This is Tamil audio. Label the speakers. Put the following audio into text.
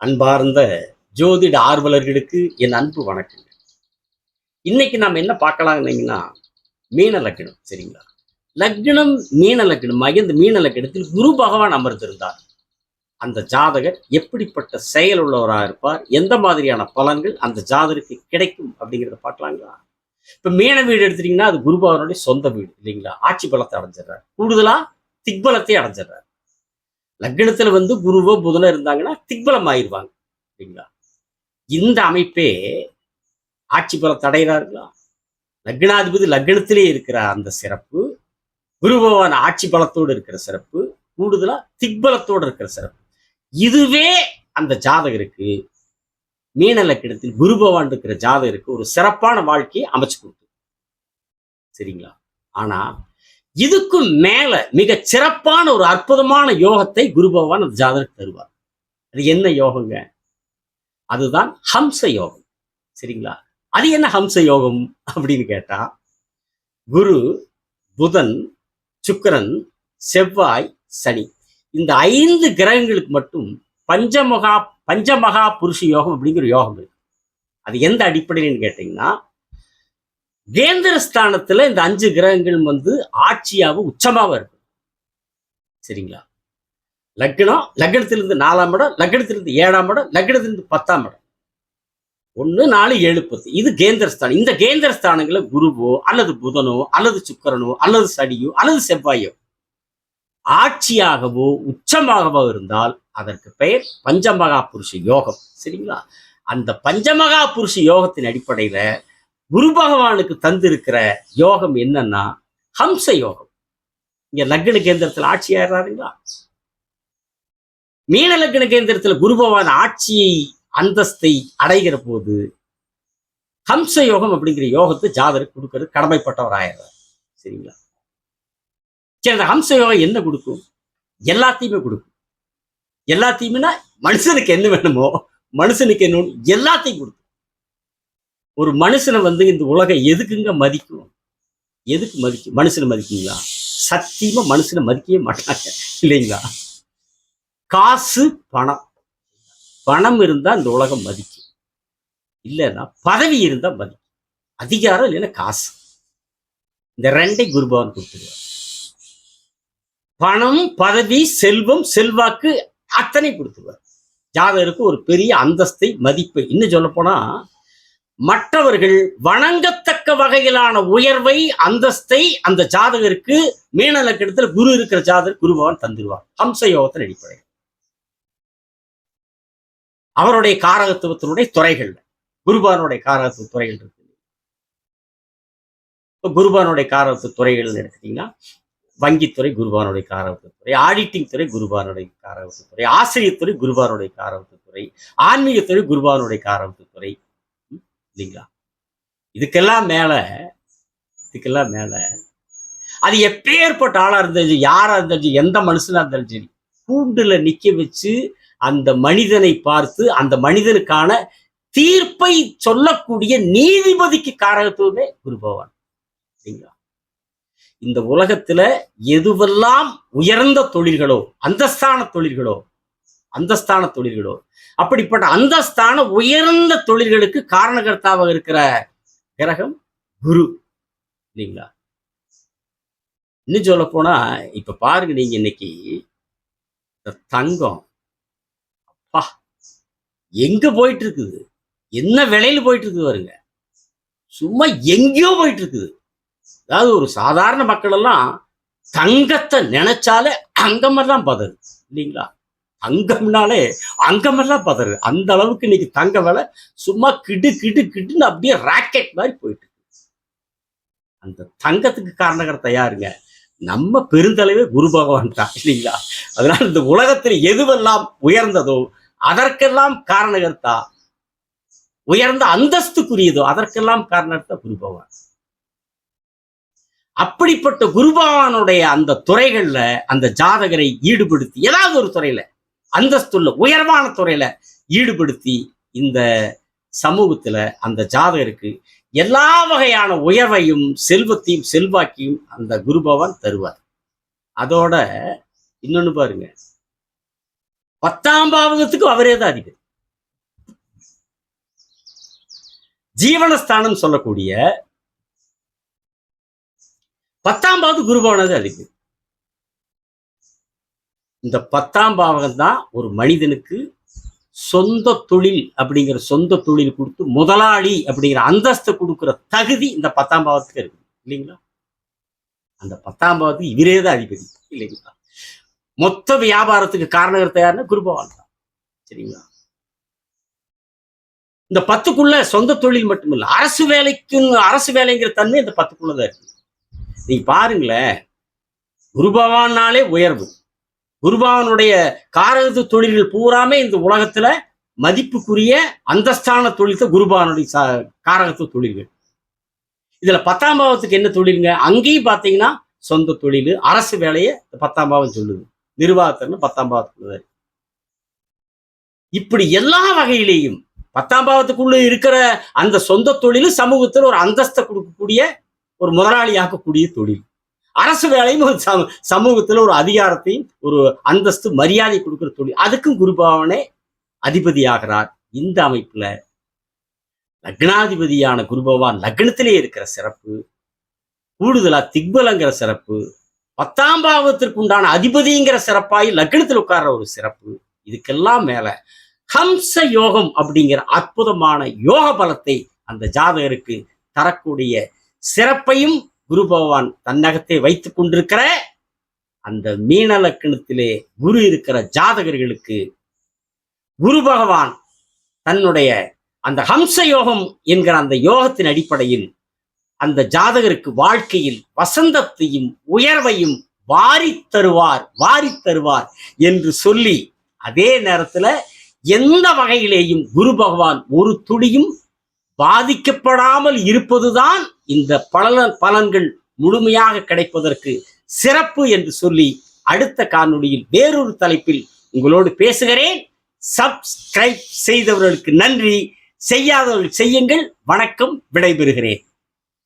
Speaker 1: அன்பார்ந்த ஜோதிட ஆர்வலர்களுக்கு என் அன்பு வணக்கங்க இன்னைக்கு நாம் என்ன பார்க்கலாம்னீங்கன்னா மீன லக்னம் சரிங்களா? லக்னம் மீன லக்னம் இந்த மீன லக்னத்தில் குரு பகவான் அமர்ந்திருந்தார். அந்த ஜாதகர் எப்படிப்பட்ட செயல் உள்ளவராக இருப்பார் எந்த மாதிரியான பலன்கள் அந்த ஜாதகருக்கு கிடைக்கும் அப்படிங்கிறத பார்க்கலாங்களா? இப்ப மீன வீடு எடுத்துட்டீங்கன்னா அது குரு பகவானுடைய சொந்த வீடு இல்லைங்களா? ஆட்சி பலத்தை அடைஞ்சிடுறார். கூடுதலா திக்பலத்தை அடைஞ்சிடுறார். லக்னத்துல வந்து குருவோ புதனோ இருந்தாங்கன்னா திக்பலம் ஆயிருவாங்க சரிங்களா இந்த அமைப்பே ஆட்சி பல அடைகிறார்களா லக்னாதிபதி லக்னத்திலே இருக்கிற அந்த சிறப்பு குரு பகவான் ஆட்சி பலத்தோடு இருக்கிற சிறப்பு கூடுதலா திக்பலத்தோடு இருக்கிற சிறப்பு. இதுவே அந்த ஜாதகருக்கு மீன லக்கிடத்தில் குரு பகவான் இருக்கிற ஜாதகருக்கு ஒரு சிறப்பான வாழ்க்கையை அமைச்சு கொடுத்து. சரிங்களா? ஆனா இதுக்கும் மேல மிக சிறப்பான ஒரு அற்புதமான யோகத்தை குரு பகவான் அந்த ஜாதகருக்கு தருவார். அது என்ன யோகங்க? அதுதான் ஹம்ச யோகம். சரிங்களா? அது என்ன ஹம்ச யோகம் அப்படின்னு கேட்டா குரு புதன் சுக்கரன் செவ்வாய் சனி. இந்த ஐந்து கிரகங்களுக்கு மட்டும் பஞ்சமகா பஞ்சமகா புருஷ யோகம் அப்படிங்கிற யோகம் இருக்கு. அது எந்த அடிப்படையில்னு கேட்டீங்கன்னா கேந்திர ஸ்தானத்துல இந்த அஞ்சு கிரகங்கள் வந்து ஆட்சியாவும் உச்சமாவும் இருக்கும் சரிங்களா? லக்னம் லக்னத்திலிருந்து நாலாம் இடம் லக்னத்திலிருந்து ஏழாம் இடம் லக்னத்திலிருந்து பத்தாம் இடம். ஒன்று நாலு ஏழு பத்து. இது கேந்திர ஸ்தானம் இந்த கேந்திரஸ்தானங்களை குருவோ அல்லது புதனோ அல்லது சுக்கரனோ அல்லது சடியோ அல்லது செவ்வாயோ ஆட்சியாகவோ உச்சமாகவோ இருந்தால் அதற்கு பெயர் பஞ்சமகா புருஷ யோகம். சரிங்களா? அந்த பஞ்சமகா புருஷ யோகத்தின் அடிப்படையில குரு பகவானுக்கு தந்திருக்கிற யோகம் என்னன்னா ஹம்ச யோகம். இங்க லக்ன கேந்திரத்துல ஆட்சி ஆயிடுறாருங்களா? மீன லக்ன கேந்திரத்துல குரு பகவான் ஆட்சியை அந்தஸ்தை அடைகிற போது ஹம்ச யோகம் அப்படிங்கிற யோகத்தை ஜாதகர் கொடுக்கறது கடமைப்பட்டவர் ஆயிடுறார். சரிங்களா? சரி அந்த ஹம்ச யோகம் என்ன கொடுக்கும்? எல்லாத்தையுமே கொடுக்கும். எல்லாத்தையுமேனா மனுஷனுக்கு என்ன வேணுமோ மனுஷனுக்கு என்ன எல்லாத்தையும் கொடுக்கும். ஒரு மனுஷனை வந்து இந்த உலகம் எதுக்குங்க மதிக்கும்? எதுக்கு மதிக்கும்? மனுஷனை மதிக்குங்களா? சத்தியமா மனுஷனை மதிக்கவே மாட்டாங்க இல்லைங்களா? காசு பணம். பணம் இருந்தா இந்த உலகம் மதிக்கும். இல்லைன்னா பதவி இருந்தா மதிக்கும். அதிகாரம் இல்லைன்னா காசு. இந்த ரெண்டை குருபவன் கொடுத்துருவார். பணம் பதவி செல்வம் செல்வாக்கு அத்தனை கொடுத்துருவார். ஜாதகருக்கு ஒரு பெரிய அந்தஸ்தை மதிப்பு. இன்னும் சொல்ல போனா மற்றவர்கள் வணங்கத்தக்க வகையிலான உயர்வை அந்தஸ்தை அந்த ஜாதகருக்கு மீன லக்கணத்துல குரு இருக்கிற ஜாதகர் குருபவன் தந்துருவார். ஹம்ச யோகத்தின் அடிப்படை அவருடைய காரகத்துவத்தினுடைய துறைகள். குருபானுடைய காரகத்துவ துறைகள் இருக்கு. இப்போ குருபானுடைய காரகத்துவ துறைகள்னு எடுத்துட்டீங்கன்னா வங்கித்துறை குருபானுடைய காரகத்துவ ஆடிட்டிங் துறை குருபானுடைய காரகத்துவ துறை குருபானுடைய காரகத்துவ துறை ஆன்மீகத்துறை குருபானுடைய காரகத்துவ துறை இல்லைங்களா? இதுக்கெல்லாம் மேல இதுக்கெல்லாம் மேல அது எப்பேற்பட்ட ஆளா இருந்தாலும் யாரா இருந்தாலும் எந்த மனுஷனா இருந்தாலும் சரி கூண்டுல நிக்க வச்சு அந்த மனிதனை பார்த்து அந்த மனிதனுக்கான தீர்ப்பை சொல்லக்கூடிய நீதிபதிக்கு காரகத்துவமே குரு பகவான். சரிங்களா இந்த உலகத்துல எதுவெல்லாம் உயர்ந்த தொழில்களோ அந்தஸ்தான தொழில்களோ அந்தஸ்தான தொழில்களோ? அப்படிப்பட்ட அந்தஸ்தான உயர்ந்த தொழில்களுக்கு காரணகர்த்தாவாக இருக்கிற கிரகம் குரு. இல்லைங்களா? இன்னும் சொல்ல போனா இப்ப பாருங்க நீங்க இன்னைக்கு தங்கம். அப்பா எங்க போயிட்டு இருக்குது என்ன விலையில போயிட்டு இருக்குது பாருங்க. சும்மா எங்கேயோ போயிட்டு இருக்குது அதாவது ஒரு சாதாரண மக்கள் எல்லாம் தங்கத்தை நினைச்சாலே அங்கமெல்லாம் பதறு. இல்லைங்களா? அங்கம்னாலே அங்கமெல்லாம் பதறு. அந்த அளவுக்கு இன்னைக்கு தங்க விலை. சும்மா கிடு கிடு கிடுன்னு அப்படியே ராக்கெட் மாதிரி போயிட்டு அந்த தங்கத்துக்கு காரணகர்த்த யாருங்க நம்ம பெருந்தலைவே குரு பகவான் தான் இல்லைங்களா? அதனால இந்த உலகத்தில் எதுவெல்லாம் உயர்ந்ததோ அதற்கெல்லாம் காரணகர்த்தா உயர்ந்த அந்தஸ்துக்குரியதோ அதற்கெல்லாம் காரணகர்த்தா குரு பகவான். அப்படிப்பட்ட குருபகவானுடைய அந்த துறைகள்ல அந்த ஜாதகரை ஈடுபடுத்தி ஏதாவது ஒரு துறையில அந்தஸ்துள்ள உயர்வான துறையில ஈடுபடுத்தி இந்த சமூகத்துல அந்த ஜாதகருக்கு எல்லா வகையான உயர்வையும் செல்வத்தையும் செல்வாக்கியும் அந்த குருபவன் தருவார். அதோட இன்னொன்னு பாருங்க. பத்தாம் பாவகத்துக்கு அவரே தான் அதிபதி. ஜீவனஸ்தானம் சொல்லக்கூடிய பத்தாம் பாவது குருபவனது அதிபதி. இந்த பத்தாம் பாவகம் தான் ஒரு மனிதனுக்கு சொந்த தொழில் அப்படிங்கிற சொந்த தொழில் கொடுத்து முதலாளி அப்படிங்கிற அந்தஸ்தை கொடுக்கிற தகுதி இந்த பத்தாம் பாவத்துக்கு இருக்கு இல்லைங்களா? அந்த பத்தாம் பாவத்துக்கு இவரே தான் அதிபதி இல்லைங்களா? மொத்த வியாபாரத்துக்கு காரணகர்த்த யாருன்னா குருபவான் தான் சரிங்களா? இந்த பத்துக்குள்ள சொந்த தொழில் மட்டும் இல்ல அரசு வேலைக்கு அரசு வேலைங்கிற தன்மை இந்த பத்துக்குள்ளதான் இருக்கு நீங்க பாருங்களேன் குருபவானாலே உயர்வு. குருபாவனுடைய காரகத்து தொழில்கள் பூராமே இந்த உலகத்துல மதிப்புக்குரிய அந்தஸ்தான தொழில் தான் குருபானுடைய சா- காரகத்து தொழில்கள். இதுல பத்தாம் பாவத்துக்கு என்ன தொழிலுங்க? அங்கேயும் பாத்தீங்கன்னா சொந்த தொழில் அரசு வேலையை பத்தாம் பாவம் சொல்லுது. நிர்வாகத்தின்னு பத்தாம் பாவத்துக்குள்ள இப்படி எல்லா வகையிலேயும் பத்தாம் பாவத்துக்குள்ள இருக்கிற அந்த சொந்த தொழில் சமூகத்தில் ஒரு அந்தஸ்தை கொடுக்கக்கூடிய ஒரு முதலாளியாக்கக்கூடிய தொழில். அரசு வேலையும் ஒரு சமூகத்துல ஒரு அதிகாரத்தையும் ஒரு அந்தஸ்து மரியாதை கொடுக்கிற தொழில். அதுக்கும் குருபாவனே அதிபதியாகிறார் இந்த அமைப்புல. லக்னாதிபதியான குருபவான் லக்னத்திலே இருக்கிற சிறப்பு கூடுதலா திக்பலங்கிற சிறப்பு பத்தாம் பாவத்திற்கு உண்டான அதிபதிங்கிற சிறப்பாய் லக்னத்தில் உட்கார்ற ஒரு சிறப்பு. இதுக்கெல்லாம் மேல ஹம்ச யோகம் அப்படிங்கிற அற்புதமான யோக பலத்தை அந்த ஜாதகருக்கு தரக்கூடிய சிறப்பையும் குரு பகவான் தன்னகத்தை வைத்துக் கொண்டிருக்கிற அந்த மீன லக்கணத்திலே குரு இருக்கிற ஜாதகர்களுக்கு குரு பகவான் தன்னுடைய அந்த ஹம்ச யோகம் என்கிற அந்த யோகத்தின் அடிப்படையில் அந்த ஜாதகருக்கு வாழ்க்கையில் வசந்தத்தையும் உயர்வையும் வாரி தருவார் வாரி தருவார் என்று சொல்லி அதே நேரத்துல எந்த வகையிலேயும் குரு பகவான் ஒரு துளியும் பாதிக்கப்படாமல் இருப்பதுதான் இந்த பலன பலன்கள் முழுமையாக கிடைப்பதற்கு சிறப்பு என்று சொல்லி அடுத்த காணொளியில் வேறொரு தலைப்பில் உங்களோடு பேசுகிறேன். சப்ஸ்கிரைப் செய்தவர்களுக்கு நன்றி. செய்யாதவர்கள் செய்யுங்கள். வணக்கம். விடைபெறுகிறேன்.